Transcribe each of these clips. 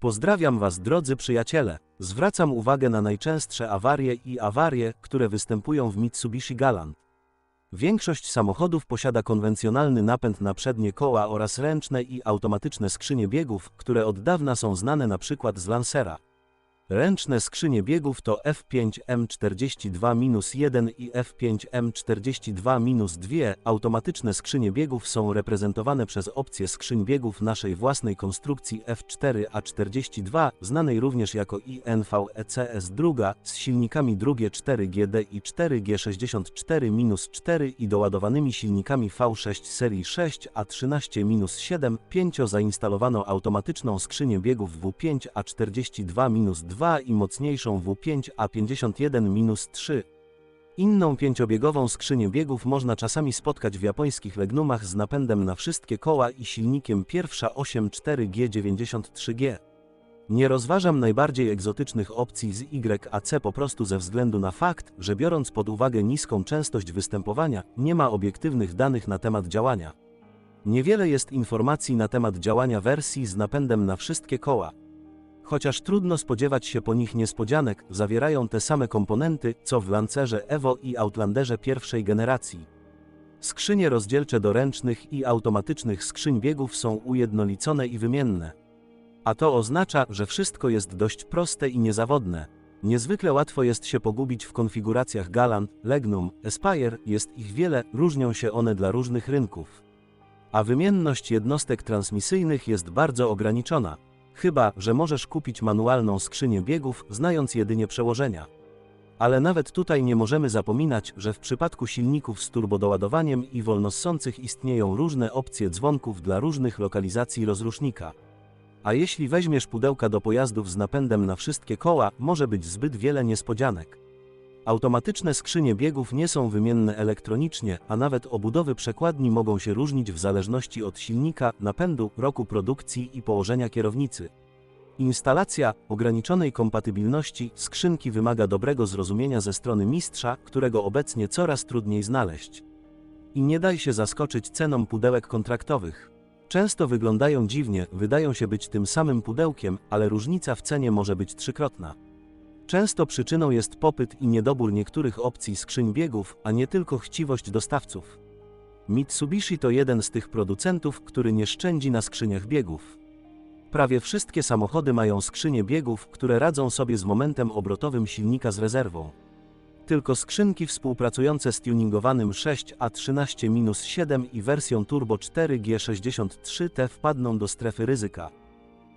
Pozdrawiam Was drodzy przyjaciele. Zwracam uwagę na najczęstsze awarie i awarie, które występują w Mitsubishi Galant. Większość samochodów posiada konwencjonalny napęd na przednie koła oraz ręczne i automatyczne skrzynie biegów, które od dawna są znane na przykład z Lancera. Ręczne skrzynie biegów to F5M42-1 i F5M42-2. Automatyczne skrzynie biegów są reprezentowane przez opcję skrzyń biegów naszej własnej konstrukcji F4A42, znanej również jako INVECS2, z silnikami drugie 4GD i 4G64-4 i doładowanymi silnikami V6 serii 6A13-7. 5 zainstalowaną automatyczną skrzynię biegów W5A42-2 2 i mocniejszą W5A51-3. Inną pięciobiegową skrzynię biegów można czasami spotkać w japońskich Legnumach z napędem na wszystkie koła i silnikiem pierwsza 84G93G. Nie rozważam najbardziej egzotycznych opcji z YAC po prostu ze względu na fakt, że biorąc pod uwagę niską częstość występowania, nie ma obiektywnych danych na temat działania. Niewiele jest informacji na temat działania wersji z napędem na wszystkie koła. Chociaż trudno spodziewać się po nich niespodzianek, zawierają te same komponenty, co w Lancerze Evo i Outlanderze pierwszej generacji. Skrzynie rozdzielcze do ręcznych i automatycznych skrzyń biegów są ujednolicone i wymienne. A to oznacza, że wszystko jest dość proste i niezawodne. Niezwykle łatwo jest się pogubić w konfiguracjach Galant, Legnum, Aspire, jest ich wiele, różnią się one dla różnych rynków. A wymienność jednostek transmisyjnych jest bardzo ograniczona. Chyba, że możesz kupić manualną skrzynię biegów, znając jedynie przełożenia. Ale nawet tutaj nie możemy zapominać, że w przypadku silników z turbodoładowaniem i wolnossących istnieją różne opcje dzwonków dla różnych lokalizacji rozrusznika. A jeśli weźmiesz pudełka do pojazdów z napędem na wszystkie koła, może być zbyt wiele niespodzianek. Automatyczne skrzynie biegów nie są wymienne elektronicznie, a nawet obudowy przekładni mogą się różnić w zależności od silnika, napędu, roku produkcji i położenia kierownicy. Instalacja ograniczonej kompatybilności skrzynki wymaga dobrego zrozumienia ze strony mistrza, którego obecnie coraz trudniej znaleźć. I nie daj się zaskoczyć ceną pudełek kontraktowych. Często wyglądają dziwnie, wydają się być tym samym pudełkiem, ale różnica w cenie może być trzykrotna. Często przyczyną jest popyt i niedobór niektórych opcji skrzyń biegów, a nie tylko chciwość dostawców. Mitsubishi to jeden z tych producentów, który nie szczędzi na skrzyniach biegów. Prawie wszystkie samochody mają skrzynie biegów, które radzą sobie z momentem obrotowym silnika z rezerwą. Tylko skrzynki współpracujące z tuningowanym 6A13-7 i wersją Turbo 4G63T wpadną do strefy ryzyka.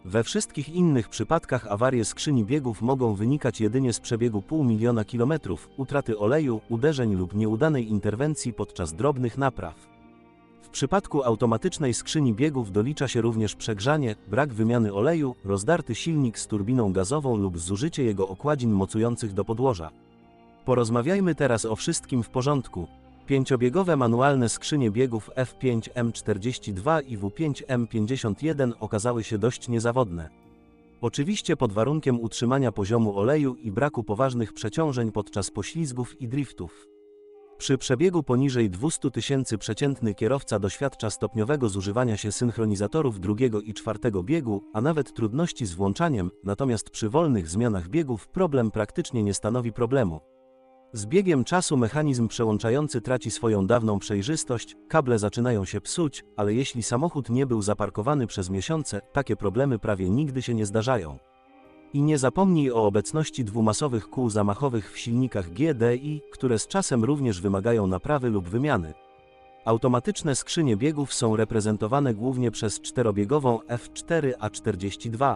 We wszystkich innych przypadkach awarie skrzyni biegów mogą wynikać jedynie z przebiegu pół miliona kilometrów, utraty oleju, uderzeń lub nieudanej interwencji podczas drobnych napraw. W przypadku automatycznej skrzyni biegów dolicza się również przegrzanie, brak wymiany oleju, rozdarty silnik z turbiną gazową lub zużycie jego okładzin mocujących do podłoża. Porozmawiajmy teraz o wszystkim w porządku. Pięciobiegowe manualne skrzynie biegów F5M42 i W5M51 okazały się dość niezawodne. Oczywiście pod warunkiem utrzymania poziomu oleju i braku poważnych przeciążeń podczas poślizgów i driftów. Przy przebiegu poniżej 200 tysięcy przeciętny kierowca doświadcza stopniowego zużywania się synchronizatorów drugiego i czwartego biegu, a nawet trudności z włączaniem, natomiast przy wolnych zmianach biegów problem praktycznie nie stanowi problemu. Z biegiem czasu mechanizm przełączający traci swoją dawną przejrzystość, kable zaczynają się psuć, ale jeśli samochód nie był zaparkowany przez miesiące, takie problemy prawie nigdy się nie zdarzają. I nie zapomnij o obecności dwumasowych kół zamachowych w silnikach GDI, które z czasem również wymagają naprawy lub wymiany. Automatyczne skrzynie biegów są reprezentowane głównie przez czterobiegową F4A42.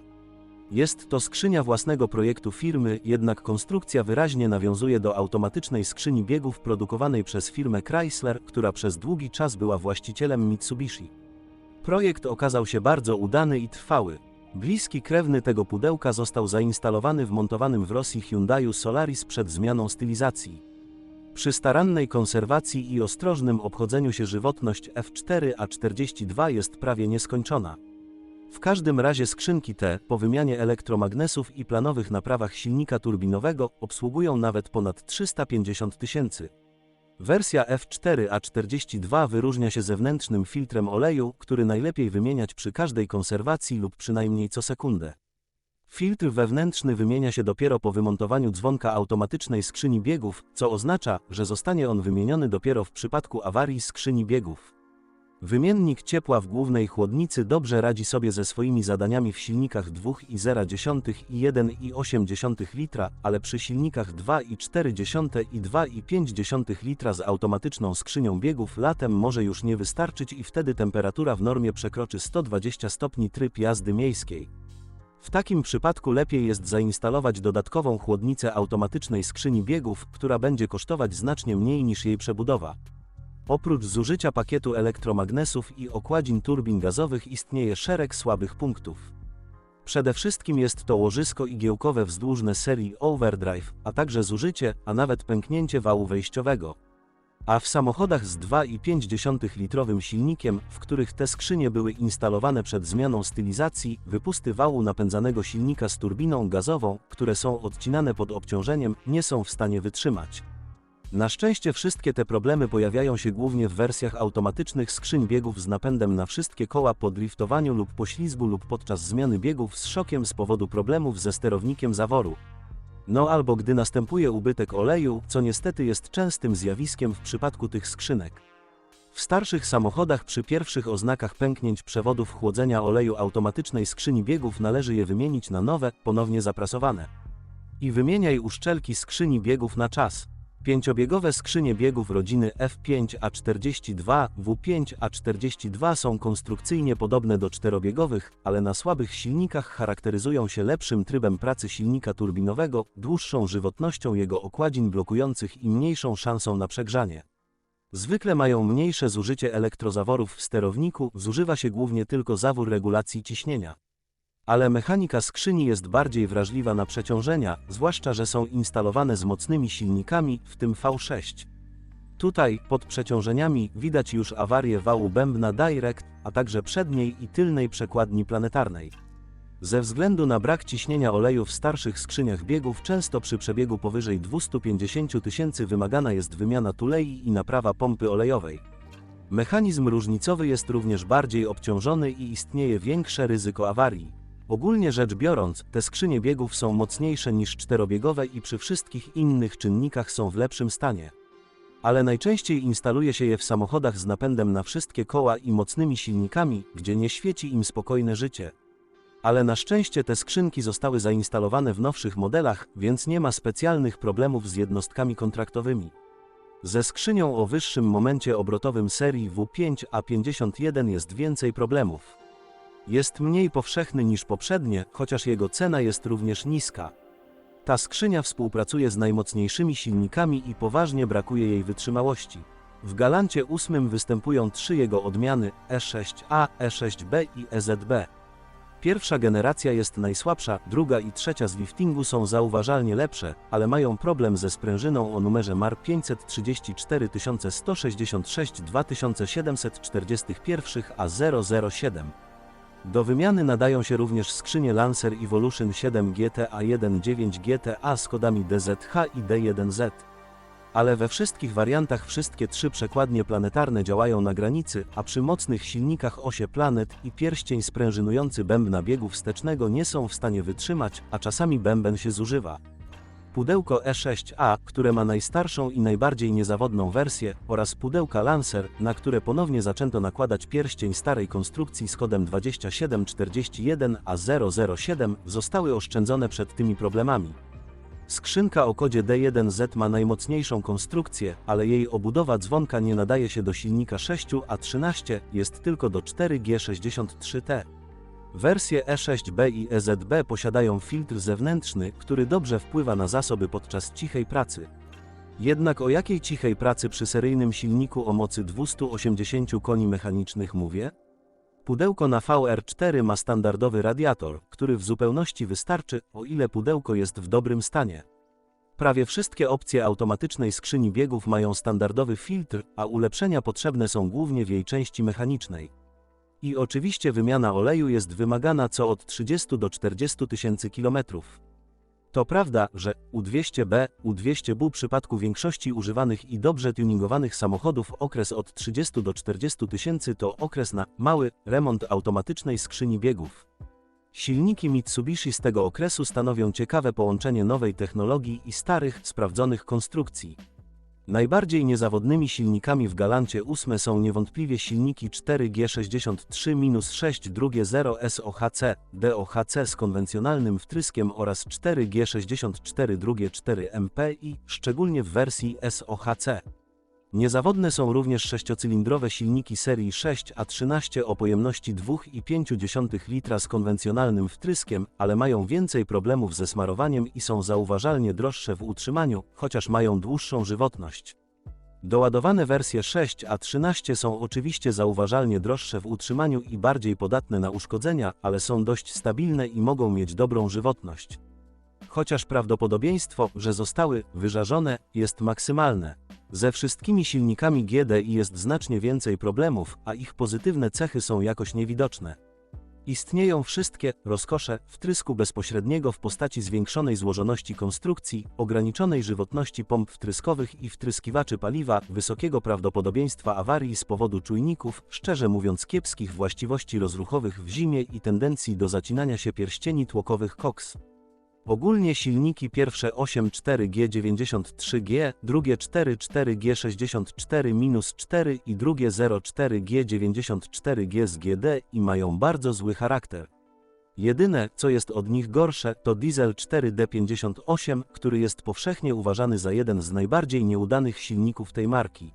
Jest to skrzynia własnego projektu firmy, jednak konstrukcja wyraźnie nawiązuje do automatycznej skrzyni biegów produkowanej przez firmę Chrysler, która przez długi czas była właścicielem Mitsubishi. Projekt okazał się bardzo udany i trwały. Bliski krewny tego pudełka został zainstalowany w montowanym w Rosji Hyundaiu Solaris przed zmianą stylizacji. Przy starannej konserwacji i ostrożnym obchodzeniu się żywotność F4A42 jest prawie nieskończona. W każdym razie skrzynki te, po wymianie elektromagnesów i planowych naprawach silnika turbinowego, obsługują nawet ponad 350 tysięcy. Wersja F4A42 wyróżnia się zewnętrznym filtrem oleju, który najlepiej wymieniać przy każdej konserwacji lub przynajmniej co sekundę. Filtr wewnętrzny wymienia się dopiero po wymontowaniu dzwonka automatycznej skrzyni biegów, co oznacza, że zostanie on wymieniony dopiero w przypadku awarii skrzyni biegów. Wymiennik ciepła w głównej chłodnicy dobrze radzi sobie ze swoimi zadaniami w silnikach 2,0 i 1,8 litra, ale przy silnikach 2,4 i 2,5 litra z automatyczną skrzynią biegów latem może już nie wystarczyć i wtedy temperatura w normie przekroczy 120 stopni tryb jazdy miejskiej. W takim przypadku lepiej jest zainstalować dodatkową chłodnicę automatycznej skrzyni biegów, która będzie kosztować znacznie mniej niż jej przebudowa. Oprócz zużycia pakietu elektromagnesów i okładzin turbin gazowych istnieje szereg słabych punktów. Przede wszystkim jest to łożysko igiełkowe wzdłużne serii Overdrive, a także zużycie, a nawet pęknięcie wału wejściowego. A w samochodach z 2,5 litrowym silnikiem, w których te skrzynie były instalowane przed zmianą stylizacji, wypusty wału napędzanego silnika z turbiną gazową, które są odcinane pod obciążeniem, nie są w stanie wytrzymać. Na szczęście wszystkie te problemy pojawiają się głównie w wersjach automatycznych skrzyń biegów z napędem na wszystkie koła po driftowaniu lub poślizgu lub podczas zmiany biegów z szokiem z powodu problemów ze sterownikiem zaworu. No albo gdy następuje ubytek oleju, co niestety jest częstym zjawiskiem w przypadku tych skrzynek. W starszych samochodach przy pierwszych oznakach pęknięć przewodów chłodzenia oleju automatycznej skrzyni biegów należy je wymienić na nowe, ponownie zaprasowane. I wymieniaj uszczelki skrzyni biegów na czas. Pięciobiegowe skrzynie biegów rodziny F5A42, W5A42 są konstrukcyjnie podobne do czterobiegowych, ale na słabych silnikach charakteryzują się lepszym trybem pracy silnika turbinowego, dłuższą żywotnością jego okładzin blokujących i mniejszą szansą na przegrzanie. Zwykle mają mniejsze zużycie elektrozaworów w sterowniku, zużywa się głównie tylko zawór regulacji ciśnienia. Ale mechanika skrzyni jest bardziej wrażliwa na przeciążenia, zwłaszcza że są instalowane z mocnymi silnikami, w tym V6. Tutaj, pod przeciążeniami, widać już awarię wału bębna Direct, a także przedniej i tylnej przekładni planetarnej. Ze względu na brak ciśnienia oleju w starszych skrzyniach biegów często przy przebiegu powyżej 250 tysięcy wymagana jest wymiana tulei i naprawa pompy olejowej. Mechanizm różnicowy jest również bardziej obciążony i istnieje większe ryzyko awarii. Ogólnie rzecz biorąc, te skrzynie biegów są mocniejsze niż czterobiegowe i przy wszystkich innych czynnikach są w lepszym stanie. Ale najczęściej instaluje się je w samochodach z napędem na wszystkie koła i mocnymi silnikami, gdzie nie świeci im spokojne życie. Ale na szczęście te skrzynki zostały zainstalowane w nowszych modelach, więc nie ma specjalnych problemów z jednostkami kontraktowymi. Ze skrzynią o wyższym momencie obrotowym serii W5A51 jest więcej problemów. Jest mniej powszechny niż poprzednie, chociaż jego cena jest również niska. Ta skrzynia współpracuje z najmocniejszymi silnikami i poważnie brakuje jej wytrzymałości. W Galancie 8 występują trzy jego odmiany E6A, E6B i EZB. Pierwsza generacja jest najsłabsza, druga i trzecia z liftingu są zauważalnie lepsze, ale mają problem ze sprężyną o numerze MAR 534 166 2741 A007. Do wymiany nadają się również skrzynie Lancer Evolution 7 GTA19 GTA z kodami DZH i D1Z. Ale we wszystkich wariantach wszystkie trzy przekładnie planetarne działają na granicy, a przy mocnych silnikach osie planet i pierścień sprężynujący bębna biegu wstecznego nie są w stanie wytrzymać, a czasami bęben się zużywa. Pudełko E6A, które ma najstarszą i najbardziej niezawodną wersję, oraz pudełka Lancer, na które ponownie zaczęto nakładać pierścień starej konstrukcji z kodem 2741A007, zostały oszczędzone przed tymi problemami. Skrzynka o kodzie D1Z ma najmocniejszą konstrukcję, ale jej obudowa dzwonka nie nadaje się do silnika 6A13, jest tylko do 4G63T. Wersje E6B i EZB posiadają filtr zewnętrzny, który dobrze wpływa na zasoby podczas cichej pracy. Jednak o jakiej cichej pracy przy seryjnym silniku o mocy 280 koni mechanicznych mówię? Pudełko na VR4 ma standardowy radiator, który w zupełności wystarczy, o ile pudełko jest w dobrym stanie. Prawie wszystkie opcje automatycznej skrzyni biegów mają standardowy filtr, a ulepszenia potrzebne są głównie w jej części mechanicznej. I oczywiście wymiana oleju jest wymagana co od 30 do 40 tysięcy kilometrów. To prawda, że U200B, U200B w przypadku większości używanych i dobrze tuningowanych samochodów okres od 30 do 40 tysięcy to okres na mały remont automatycznej skrzyni biegów. Silniki Mitsubishi z tego okresu stanowią ciekawe połączenie nowej technologii i starych, sprawdzonych konstrukcji. Najbardziej niezawodnymi silnikami w Galancie 8 są niewątpliwie silniki 4G63-6 drugie 0 SOHC, DOHC z konwencjonalnym wtryskiem oraz 4G64 drugie 4 MPI, szczególnie w wersji SOHC. Niezawodne są również sześciocylindrowe silniki serii 6A13 o pojemności 2,5 litra z konwencjonalnym wtryskiem, ale mają więcej problemów ze smarowaniem i są zauważalnie droższe w utrzymaniu, chociaż mają dłuższą żywotność. Doładowane wersje 6A13 są oczywiście zauważalnie droższe w utrzymaniu i bardziej podatne na uszkodzenia, ale są dość stabilne i mogą mieć dobrą żywotność. Chociaż prawdopodobieństwo, że zostały wyżarzone, jest maksymalne. Ze wszystkimi silnikami GDI jest znacznie więcej problemów, a ich pozytywne cechy są jakoś niewidoczne. Istnieją wszystkie rozkosze wtrysku bezpośredniego w postaci zwiększonej złożoności konstrukcji, ograniczonej żywotności pomp wtryskowych i wtryskiwaczy paliwa, wysokiego prawdopodobieństwa awarii z powodu czujników, szczerze mówiąc kiepskich właściwości rozruchowych w zimie i tendencji do zacinania się pierścieni tłokowych COX. Ogólnie silniki pierwsze 8.4G93G, drugie 4.4G64-4 i drugie 0.4G94G z GD i mają bardzo zły charakter. Jedyne, co jest od nich gorsze, to diesel 4D58, który jest powszechnie uważany za jeden z najbardziej nieudanych silników tej marki.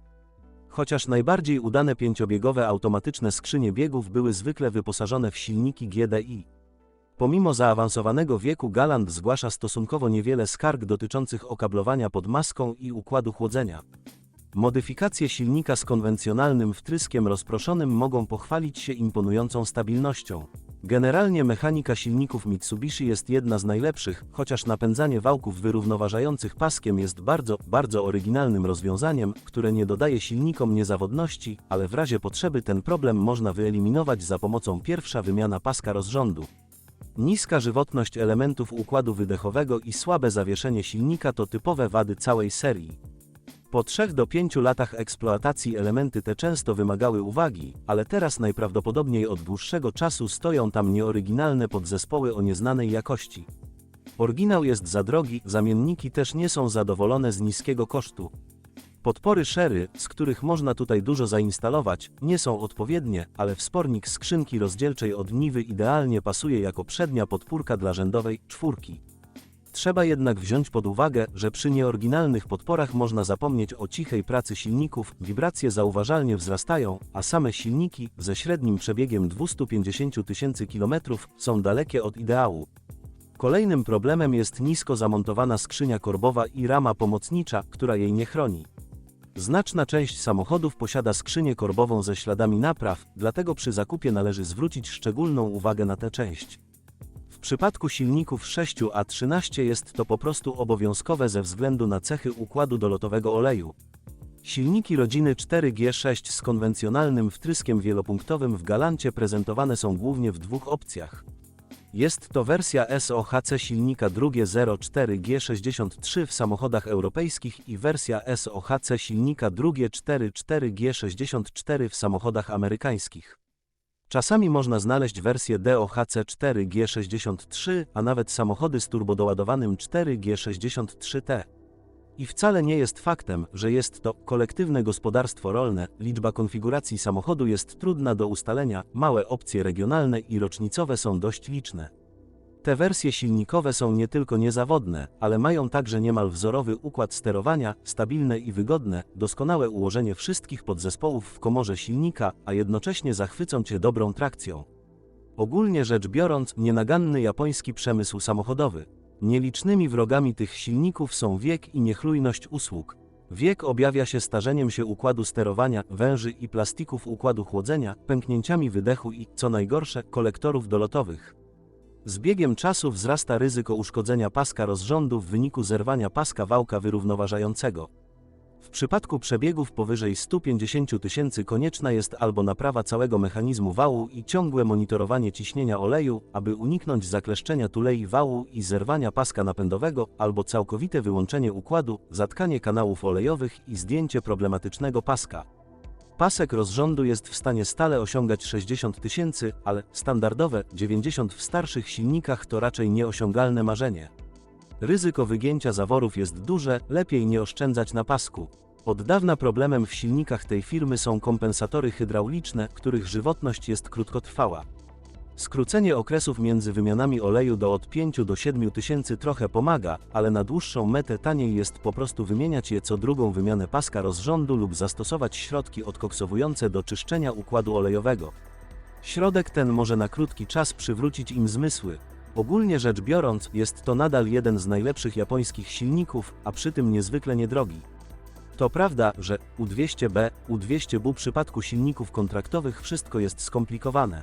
Chociaż najbardziej udane pięciobiegowe automatyczne skrzynie biegów były zwykle wyposażone w silniki GDI. Pomimo zaawansowanego wieku Galant zgłasza stosunkowo niewiele skarg dotyczących okablowania pod maską i układu chłodzenia. Modyfikacje silnika z konwencjonalnym wtryskiem rozproszonym mogą pochwalić się imponującą stabilnością. Generalnie mechanika silników Mitsubishi jest jedna z najlepszych, chociaż napędzanie wałków wyrównoważających paskiem jest bardzo, bardzo oryginalnym rozwiązaniem, które nie dodaje silnikom niezawodności, ale w razie potrzeby ten problem można wyeliminować za pomocą pierwsza wymiana paska rozrządu. Niska żywotność elementów układu wydechowego i słabe zawieszenie silnika to typowe wady całej serii. Po 3 do 5 latach eksploatacji elementy te często wymagały uwagi, ale teraz najprawdopodobniej od dłuższego czasu stoją tam nieoryginalne podzespoły o nieznanej jakości. Oryginał jest za drogi, zamienniki też nie są zadowolone z niskiego kosztu. Podpory Sherry, z których można tutaj dużo zainstalować, nie są odpowiednie, ale wspornik skrzynki rozdzielczej od niwy idealnie pasuje jako przednia podpórka dla rzędowej czwórki. Trzeba jednak wziąć pod uwagę, że przy nieoryginalnych podporach można zapomnieć o cichej pracy silników, wibracje zauważalnie wzrastają, a same silniki, ze średnim przebiegiem 250 tysięcy km, są dalekie od ideału. Kolejnym problemem jest nisko zamontowana skrzynia korbowa i rama pomocnicza, która jej nie chroni. Znaczna część samochodów posiada skrzynię korbową ze śladami napraw, dlatego przy zakupie należy zwrócić szczególną uwagę na tę część. W przypadku silników 6A13 jest to po prostu obowiązkowe ze względu na cechy układu dolotowego oleju. Silniki rodziny 4G6 z konwencjonalnym wtryskiem wielopunktowym w Galancie prezentowane są głównie w dwóch opcjach. Jest to wersja SOHC silnika drugie 04G63 w samochodach europejskich i wersja SOHC silnika drugie 44G64 w samochodach amerykańskich. Czasami można znaleźć wersję DOHC 4G63, a nawet samochody z turbodoładowanym 4G63T. I wcale nie jest faktem, że jest to kolektywne gospodarstwo rolne, liczba konfiguracji samochodu jest trudna do ustalenia, małe opcje regionalne i rocznicowe są dość liczne. Te wersje silnikowe są nie tylko niezawodne, ale mają także niemal wzorowy układ sterowania, stabilne i wygodne, doskonałe ułożenie wszystkich podzespołów w komorze silnika, a jednocześnie zachwycą Cię dobrą trakcją. Ogólnie rzecz biorąc, nienaganny japoński przemysł samochodowy. Nielicznymi wrogami tych silników są wiek i niechlujność usług. Wiek objawia się starzeniem się układu sterowania, węży i plastików układu chłodzenia, pęknięciami wydechu i, co najgorsze, kolektorów dolotowych. Z biegiem czasu wzrasta ryzyko uszkodzenia paska rozrządu w wyniku zerwania paska wałka wyrównoważającego. W przypadku przebiegów powyżej 150 tysięcy konieczna jest albo naprawa całego mechanizmu wału i ciągłe monitorowanie ciśnienia oleju, aby uniknąć zakleszczenia tulei wału i zerwania paska napędowego, albo całkowite wyłączenie układu, zatkanie kanałów olejowych i zdjęcie problematycznego paska. Pasek rozrządu jest w stanie stale osiągać 60 tysięcy, ale standardowe 90 w starszych silnikach to raczej nieosiągalne marzenie. Ryzyko wygięcia zaworów jest duże, lepiej nie oszczędzać na pasku. Od dawna problemem w silnikach tej firmy są kompensatory hydrauliczne, których żywotność jest krótkotrwała. Skrócenie okresów między wymianami oleju do od 5 do 7 tysięcy trochę pomaga, ale na dłuższą metę taniej jest po prostu wymieniać je co drugą wymianę paska rozrządu lub zastosować środki odkoksowujące do czyszczenia układu olejowego. Środek ten może na krótki czas przywrócić im zmysły. Ogólnie rzecz biorąc, jest to nadal jeden z najlepszych japońskich silników, a przy tym niezwykle niedrogi. To prawda, że U200B, U200B w przypadku silników kontraktowych wszystko jest skomplikowane.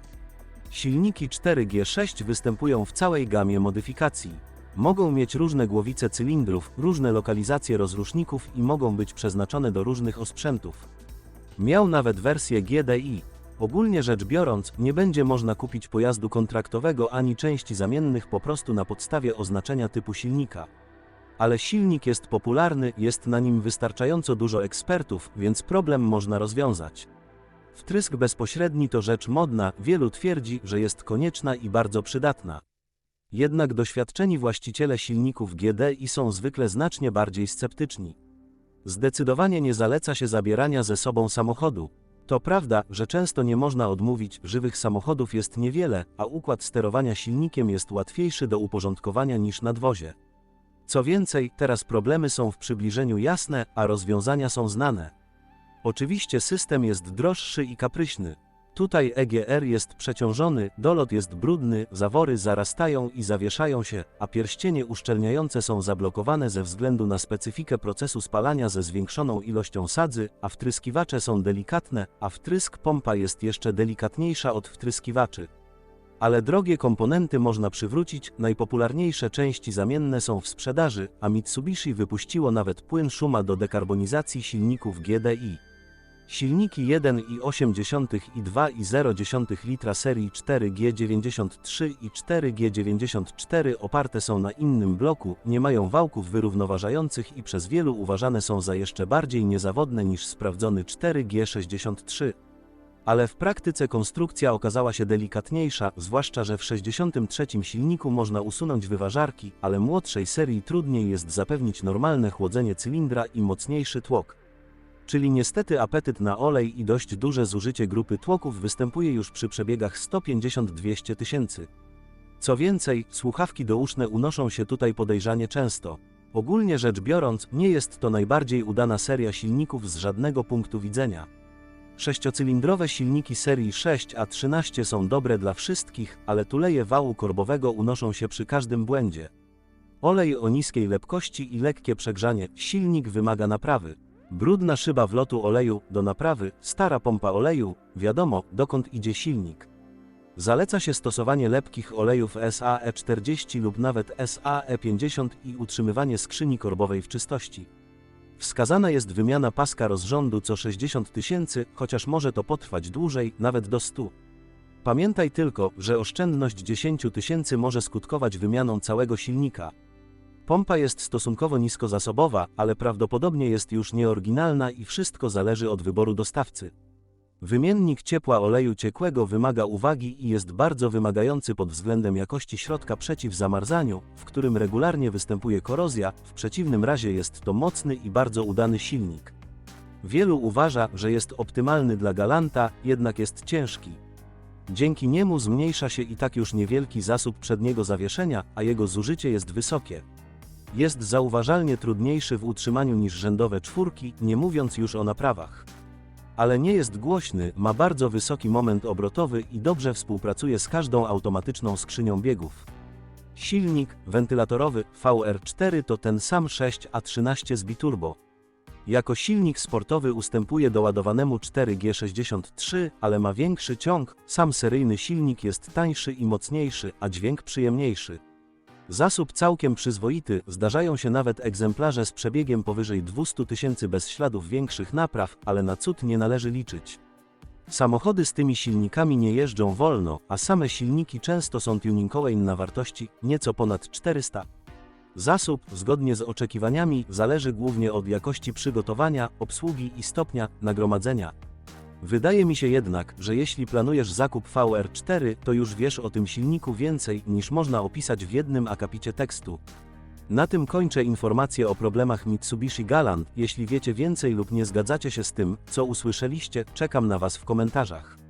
Silniki 4G6 występują w całej gamie modyfikacji. Mogą mieć różne głowice cylindrów, różne lokalizacje rozruszników i mogą być przeznaczone do różnych osprzętów. Miał nawet wersję GDI. Ogólnie rzecz biorąc, nie będzie można kupić pojazdu kontraktowego ani części zamiennych po prostu na podstawie oznaczenia typu silnika. Ale silnik jest popularny, jest na nim wystarczająco dużo ekspertów, więc problem można rozwiązać. Wtrysk bezpośredni to rzecz modna, wielu twierdzi, że jest konieczna i bardzo przydatna. Jednak doświadczeni właściciele silników GDI są zwykle znacznie bardziej sceptyczni. Zdecydowanie nie zaleca się zabierania ze sobą samochodu. To prawda, że często nie można odmówić, żywych samochodów jest niewiele, a układ sterowania silnikiem jest łatwiejszy do uporządkowania niż nadwozie. Co więcej, teraz problemy są w przybliżeniu jasne, a rozwiązania są znane. Oczywiście system jest droższy i kapryśny. Tutaj EGR jest przeciążony, dolot jest brudny, zawory zarastają i zawieszają się, a pierścienie uszczelniające są zablokowane ze względu na specyfikę procesu spalania ze zwiększoną ilością sadzy, a wtryskiwacze są delikatne, a wtrysk pompa jest jeszcze delikatniejsza od wtryskiwaczy. Ale drogie komponenty można przywrócić, najpopularniejsze części zamienne są w sprzedaży, a Mitsubishi wypuściło nawet płyn szuma do dekarbonizacji silników GDI. Silniki 1,8 i 2,0 litra serii 4G93 i 4G94 oparte są na innym bloku, nie mają wałków wyrównoważających i przez wielu uważane są za jeszcze bardziej niezawodne niż sprawdzony 4G63. Ale w praktyce konstrukcja okazała się delikatniejsza, zwłaszcza że w 63 silniku można usunąć wyważarki, ale młodszej serii trudniej jest zapewnić normalne chłodzenie cylindra i mocniejszy tłok. Czyli niestety apetyt na olej i dość duże zużycie grupy tłoków występuje już przy przebiegach 150-200 tysięcy. Co więcej, słuchawki douszne unoszą się tutaj podejrzanie często. Ogólnie rzecz biorąc, nie jest to najbardziej udana seria silników z żadnego punktu widzenia. Sześciocylindrowe silniki serii 6 a 13 są dobre dla wszystkich, ale tuleje wału korbowego unoszą się przy każdym błędzie. Olej o niskiej lepkości i lekkie przegrzanie, silnik wymaga naprawy. Brudna szyba wlotu oleju do naprawy, stara pompa oleju, wiadomo, dokąd idzie silnik. Zaleca się stosowanie lepkich olejów SAE40 lub nawet SAE50 i utrzymywanie skrzyni korbowej w czystości. Wskazana jest wymiana paska rozrządu co 60 tysięcy, chociaż może to potrwać dłużej, nawet do 100. Pamiętaj tylko, że oszczędność 10 tysięcy może skutkować wymianą całego silnika. Pompa jest stosunkowo niskozasobowa, ale prawdopodobnie jest już nieoryginalna i wszystko zależy od wyboru dostawcy. Wymiennik ciepła oleju ciekłego wymaga uwagi i jest bardzo wymagający pod względem jakości środka przeciw zamarzaniu, w którym regularnie występuje korozja, w przeciwnym razie jest to mocny i bardzo udany silnik. Wielu uważa, że jest optymalny dla Galanta, jednak jest ciężki. Dzięki niemu zmniejsza się i tak już niewielki zasób przedniego zawieszenia, a jego zużycie jest wysokie. Jest zauważalnie trudniejszy w utrzymaniu niż rzędowe czwórki, nie mówiąc już o naprawach. Ale nie jest głośny, ma bardzo wysoki moment obrotowy i dobrze współpracuje z każdą automatyczną skrzynią biegów. Silnik wentylatorowy VR4 to ten sam 6A13 z biturbo. Jako silnik sportowy ustępuje doładowanemu 4G63, ale ma większy ciąg, sam seryjny silnik jest tańszy i mocniejszy, a dźwięk przyjemniejszy. Zasób całkiem przyzwoity, zdarzają się nawet egzemplarze z przebiegiem powyżej 200 tysięcy bez śladów większych napraw, ale na cud nie należy liczyć. Samochody z tymi silnikami nie jeżdżą wolno, a same silniki często są tuningowe na wartości nieco ponad 400. Zasób, zgodnie z oczekiwaniami, zależy głównie od jakości przygotowania, obsługi i stopnia nagromadzenia. Wydaje mi się jednak, że jeśli planujesz zakup VR4, to już wiesz o tym silniku więcej niż można opisać w jednym akapicie tekstu. Na tym kończę informacje o problemach Mitsubishi Galant. Jeśli wiecie więcej lub nie zgadzacie się z tym, co usłyszeliście, czekam na Was w komentarzach.